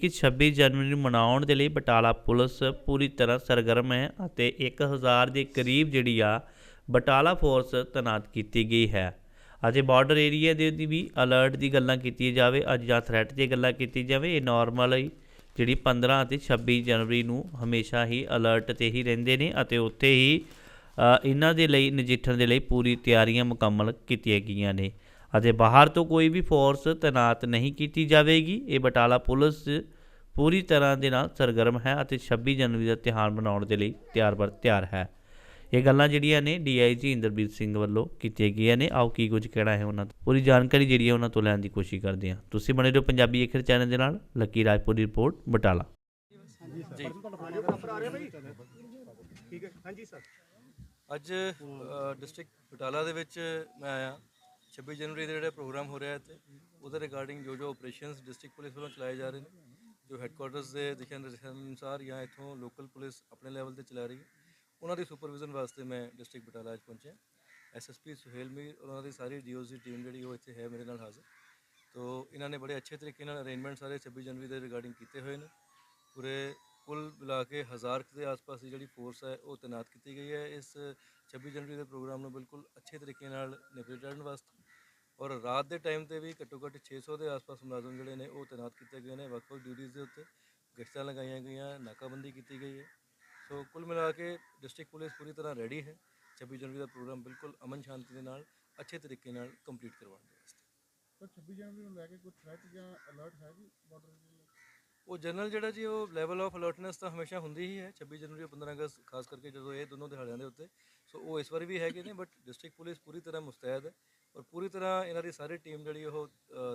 ਕਿ 26 ਜਨਵਰੀ ਨੂੰ ਮਨਾਉਣ ਦੇ ਲਈ ਬਟਾਲਾ ਪੁਲਿਸ ਪੂਰੀ ਤਰ੍ਹਾਂ ਸਰਗਰਮ ਹੈ ਅਤੇ 1000 ਦੇ ਕਰੀਬ ਜਿਹੜੀ ਆ, ਬਟਾਲਾ ਫੋਰਸ ਤੈਨਾਤ ਕੀਤੀ ਗਈ ਹੈ। ਅਤੇ ਬਾਰਡਰ ਏਰੀਆ ਦੇ ਵੀ ਅਲਰਟ ਦੀ ਗੱਲਾਂ ਕੀਤੀ ਜਾਵੇ, ਅੱਜ ਜਾਂ ਥ੍ਰੈਟ ਦੀ ਗੱਲਾਂ ਕੀਤੀ ਜਾਵੇ, ਇਹ ਨਾਰਮਲ ਹੀ ਜਿਹੜੀ 15 ਅਤੇ 26 ਜਨਵਰੀ ਨੂੰ ਹਮੇਸ਼ਾ ਹੀ ਅਲਰਟ ਤੇ ਹੀ ਰਹਿੰਦੇ ਨੇ ਅਤੇ ਉੱਥੇ ਹੀ ਇਹਨਾਂ ਦੇ ਲਈ, ਨਜਿੱਠਣ ਦੇ ਲਈ ਪੂਰੀ ਤਿਆਰੀਆਂ ਮੁਕੰਮਲ ਕੀਤੀਆਂ ਗਈਆਂ ਨੇ। ਅਤੇ ਬਾਹਰ ਤੋਂ ਕੋਈ ਵੀ ਫੋਰਸ ਤੈਨਾਤ ਨਹੀਂ ਕੀਤੀ ਜਾਵੇਗੀ। ਇਹ ਬਟਾਲਾ ਪੁਲਿਸ ਪੂਰੀ ਤਰ੍ਹਾਂ ਦੇ ਨਾਲ ਸਰਗਰਮ ਹੈ ਅਤੇ 26 ਜਨਵਰੀ ਦਾ ਤਿਉਹਾਰ ਮਨਾਉਣ ਦੇ ਲਈ ਤਿਆਰ ਬਰ ਤਿਆਰ ਹੈ। ਇਹ ਗੱਲਾਂ ਜਿਹੜੀਆਂ ਨੇ ਡੀਆਈਜੀ ਇੰਦਰਬੀਰ ਸਿੰਘ ਵੱਲੋਂ ਕੀਤੀਆਂ ਗਈਆਂ ਨੇ। ਆਓ ਕੀ ਕੁਝ ਕਹਿਣਾ ਹੈ ਉਹਨਾਂ ਤੋਂ। ਪੂਰੀ ਜਾਣਕਾਰੀ ਜਿਹੜੀ ਹੈ ਉਹਨਾਂ ਤੋਂ ਲੈਣ ਦੀ ਕੋਸ਼ਿਸ਼ ਕਰਦੇ ਹਾਂ। ਤੁਸੀਂ ਬਣੇ ਰਹੋ ਪੰਜਾਬੀ ਅਖਰ ਚੈਨਲ ਦੇ ਨਾਲ। ਲੱਕੀ ਰਾਜਪੁਰ ਦੀ ਰਿਪੋਰਟ, ਬਟਾਲਾ। ਠੀਕ ਹੈ ਹਾਂਜੀ ਸਰ ਅੱਜ ਡਿਸਟ੍ਰਿਕਟ ਬਟਾਲਾ ਦੇ ਵਿੱਚ ਮੈਂ ਆਇਆ। 26 ਜਨਵਰੀ ਦਾ ਜਿਹੜਾ ਪ੍ਰੋਗਰਾਮ ਹੋ ਰਿਹਾ ਹੈ ਇੱਥੇ, ਉਹਦੇ ਰਿਗਾਰਡਿੰਗ ਜੋ ਜੋ ਆਪਰੇਸ਼ਨਸ ਡਿਸਟ੍ਰਿਕਟ ਪੁਲਿਸ ਵੱਲੋਂ ਚਲਾਏ ਜਾ ਰਹੇ ਨੇ, ਜੋ ਹੈੱਡਕੁਆਟਰਸ ਦੇ ਦਿਸ਼ਾ ਨਿਰਦੇਸ਼ਾਂ ਅਨੁਸਾਰ ਜਾਂ ਇੱਥੋਂ ਲੋਕਲ ਪੁਲਿਸ ਆਪਣੇ ਲੈਵਲ ਤੇ ਚਲਾ ਰਹੀ ਹੈ, ਉਹਨਾਂ ਦੀ ਸੁਪਰਵਿਜ਼ਨ ਵਾਸਤੇ ਮੈਂ ਡਿਸਟ੍ਰਿਕਟ ਬਟਾਲਾ ਅੱਜ ਪਹੁੰਚਿਆ। ਐਸਐਸਪੀ ਸੁਹੇਲ ਮੀਰ ਔਰ ਉਹਨਾਂ ਦੀ ਸਾਰੀ ਡੀਓਜ਼ ਦੀ ਟੀਮ ਜਿਹੜੀ ਉਹ ਇੱਥੇ ਹੈ ਮੇਰੇ ਨਾਲ ਹਾਜ਼ਰ। ਤੋ ਇਹਨਾਂ ਨੇ ਬੜੇ ਅੱਛੇ ਤਰੀਕੇ ਨਾਲ ਅਰੇਂਜਮੈਂਟ ਸਾਰੇ 26 ਜਨਵਰੀ ਦੇ ਰਿਗਾਰਡਿੰਗ ਕੀਤੇ ਹੋਏ ਨੇ। ਪੂਰੇ ਕੁੱਲ ਮਿਲਾ ਕੇ ਹਜ਼ਾਰ ਦੇ ਆਸ-ਪਾਸ ਦੀ ਜਿਹੜੀ ਫੋਰਸ ਹੈ, ਉਹ ਤੈਨਾਤ ਕੀਤੀ ਗਈ ਹੈ। ਇਸ 26 ਜਨਵਰੀ ਦੇ ਪ੍ਰੋਗਰਾਮ ਨੂੰ ਬਿਲਕੁਲ ਅੱਛੇ ਤਰੀਕੇ ਨਾਲ ਨਿਪਟਾਉਣ ਵਾਸਤੇ ਔਰ ਰਾਤ ਦੇ ਟਾਈਮ ਤੇ ਵੀ ਘੱਟੋ ਘੱਟ 600 ਦੇ ਆਸ-ਪਾਸ ਮੁਲਾਜ਼ਮ ਜਿਹੜੇ ਨੇ ਉਹ ਤੈਨਾਤ ਕੀਤੇ ਗਏ ਨੇ। ਵੱਖ-ਵੱਖ ਡਿਊਟੀਆਂ ਦੇ ਉੱਤੇ ਗਸ਼ਤਾਂ ਲਗਾਈਆਂ ਗਈਆਂ, ਨਾਕਾਬੰਦੀ ਕੀਤੀ ਗਈ ਹੈ। ਸੋ ਕੁੱਲ ਮਿਲਾ ਕੇ ਡਿਸਟ੍ਰਿਕਟ ਪੁਲਿਸ ਪੂਰੀ ਤਰ੍ਹਾਂ ਰੈਡੀ ਹੈ। 26 ਜਨਵਰੀ ਦਾ ਪ੍ਰੋਗਰਾਮ ਬਿਲਕੁਲ ਅਮਨ ਸ਼ਾਂਤੀ ਦੇ ਨਾਲ, ਅੱਛੇ ਤਰੀਕੇ ਨਾਲ ਕੰਪਲੀਟ ਕਰਵਾਉਣ ਦੇ ਵਾਸਤੇ। 26 ਜਨਵਰੀ ਨੂੰ ਲੈ ਕੇ ਕੋਈ ਥ੍ਰੈਟ ਜਾਂ ਅਲਰਟ ਹੈ ਜੀ? ਬਾਰਡਰ ਉਹ ਜਨਰਲ ਜਿਹੜਾ ਜੀ ਉਹ ਲੈਵਲ ਆਫ ਅਲਰਟਨੈਸ ਤਾਂ ਹਮੇਸ਼ਾ ਹੁੰਦੀ ਹੀ ਹੈ। 26 ਜਨਵਰੀ ਔਰ 15 ਅਗਸਤ ਖਾਸ ਕਰਕੇ ਜਦੋਂ ਇਹ ਦੋਨੋਂ ਦਿਹਾੜਿਆਂ ਦੇ ਉੱਤੇ। ਸੋ ਉਹ ਇਸ ਵਾਰੀ ਵੀ ਹੈਗੇ ਨੇ ਬਟ ਡਿਸਟ੍ਰਿਕਟ ਪੁਲਿਸ ਪੂਰੀ ਤਰ੍ਹਾਂ ਮੁਸਤੈਦ ਹੈ ਔਰ ਪੂਰੀ ਤਰ੍ਹਾਂ ਇਹਨਾਂ ਦੀ ਸਾਰੀ ਟੀਮ ਜਿਹੜੀ ਉਹ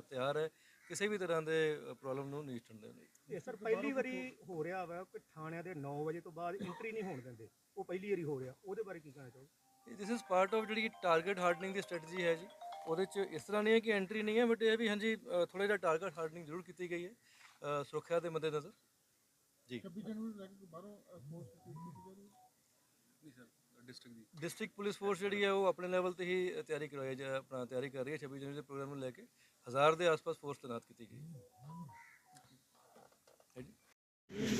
ਤਿਆਰ ਹੈ। ਕਿਸੇ ਵੀ ਤਰ੍ਹਾਂ ਦੇ ਪ੍ਰੋਬਲਮ ਨੂੰ ਨਜਿੱਠਣ ਦੇ ਲਈ ਇਹ ਸਰ ਪਹਿਲੀ ਵਾਰੀ ਹੋ ਰਿਹਾ ਵਾ ਕਿ ਥਾਣਿਆਂ ਦੇ 9 ਵਜੇ ਤੋਂ ਬਾਅਦ ਐਂਟਰੀ ਨਹੀਂ ਹੋਣ ਦਿੰਦੇ। ਉਹ ਪਹਿਲੀ ਵਾਰੀ ਹੋ ਰਿਹਾ। ਉਹਦੇ ਬਾਰੇ ਕੀ ਕਹਿਣਾ ਚਾਹੋਗੇ? ਦਿਸ ਇਜ਼ ਪਾਰਟ ਆਫ ਜਿਹੜੀ ਟਾਰਗੇਟ ਹਾਰਡਨਿੰਗ ਦੀ ਸਟ੍ਰੈਟਜੀ ਹੈ ਜੀ। ਉਹਦੇ ਚ ਇਸ ਤਰ੍ਹਾਂ ਨਹੀਂ ਹੈ ਕਿ ਐਂਟਰੀ ਨਹੀਂ ਹੈ ਬਟ ਇਹ ਵੀ ਹਾਂਜੀ ਥੋੜਾ ਜਿਹਾ ਟਾਰਗੇਟ ਹਾਰਡਨਿੰਗ ਜ਼ਰੂਰ ਕੀਤੀ ਗਈ ਹੈ। ਅ, ਸੁਰੱਖਿਆ ਦੇ ਮੱਦੇਨਜ਼ਰ? 26 ਜਨਵਰੀ ਨੂੰ ਲੈ ਕੇ ਬਾਹਰੋਂ ਫੋਰਸ ਕੀਤੀ ਜਾਵੇਗੀ ਡਿਸਟ੍ਰਿਕਟ ਪੁਲਿਸ ਫੋਰਸ ਜਿਹੜੀ ਹੈ ਉਹ ਆਪਣੇ ਲੈਵਲ ਤੇ ਹੀ ਤਿਆਰੀ ਕਰਵਾਈ ਜਾ ਆਪਣਾ ਤਿਆਰੀ ਕਰ ਰਹੀ ਹੈ। 26 ਜਨਵਰੀ ਦੇ ਪ੍ਰੋਗਰਾਮ ਨੂੰ ਲੈ ਕੇ ਹਜ਼ਾਰ ਦੇ ਆਸ-ਪਾਸ ਫੋਰਸ ਤੈਨਾਤ ਕੀਤੀ ਗਈ ਹੈ। ਹੈ ਜੀ।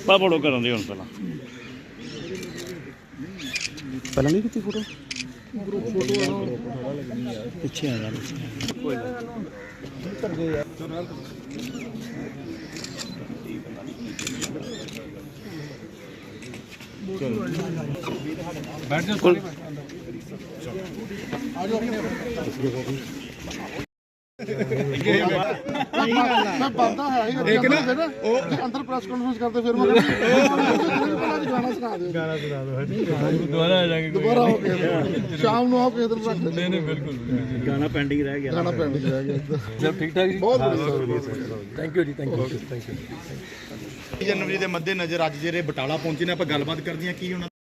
ਪਾ ਫੋਟੋ ਕਰਨ ਦੇ ਹੁਣ ਪਹਿਲਾਂ। ਪਹਿਲਾਂ ਨਹੀਂ ਕੀਤੀ ਫੋਟੋ ਗਰੁੱਪ ਫੋਟੋ ਪਿੱਛੇ ਆ ਜਾ ਮੈਂ ਬੰਦਾ ਹੈ ਹੀ ਇੱਕ ਨਾ ਉਹ ਅੰਦਰ ਪ੍ਰੈਸ ਕਾਨਫਰੰਸ ਕਰਦੇ ਫਿਰ ਮੈਂ ਪਹਿਲਾਂ ਗਾਣਾ ਸੁਣਾ ਦਿਓ। ਗਾਣਾ ਸੁਣਾ ਦਿਓ ਦੁਬਾਰਾ ਆ ਜਾਗੇ ਦੁਬਾਰਾ ਹੋ ਕੇ ਸ਼ਾਮ ਨੂੰ ਆਓ ਕਿਸੇ ਦਿਨ ਰੱਖ ਨਹੀਂ ਨਹੀਂ ਬਿਲਕੁਲ ਗਾਣਾ ਪੈਂਡਿੰਗ ਰਹਿ ਗਿਆ। ਗਾਣਾ ਪੈਂਡਿੰਗ ਰਹਿ ਗਿਆ ਸਭ ਠੀਕ ਠਾਕ ਜੀ? ਬਹੁਤ ਵਧੀਆ ਥੈਂਕ ਯੂ ਜੀ ਥੈਂਕ ਯੂ ਥੈਂਕ ਯੂ 20 ਜਨਵਰੀ ਦੇ ਮੱਦੇ ਨਜ਼ਰ ਅੱਜ ਜਿਹੜੇ ਬਟਾਲਾ ਪਹੁੰਚੇ ਨੇ ਆਪਾਂ ਗੱਲਬਾਤ ਕਰਦੇ ਹਾਂ ਕੀ ਉਹਨਾਂ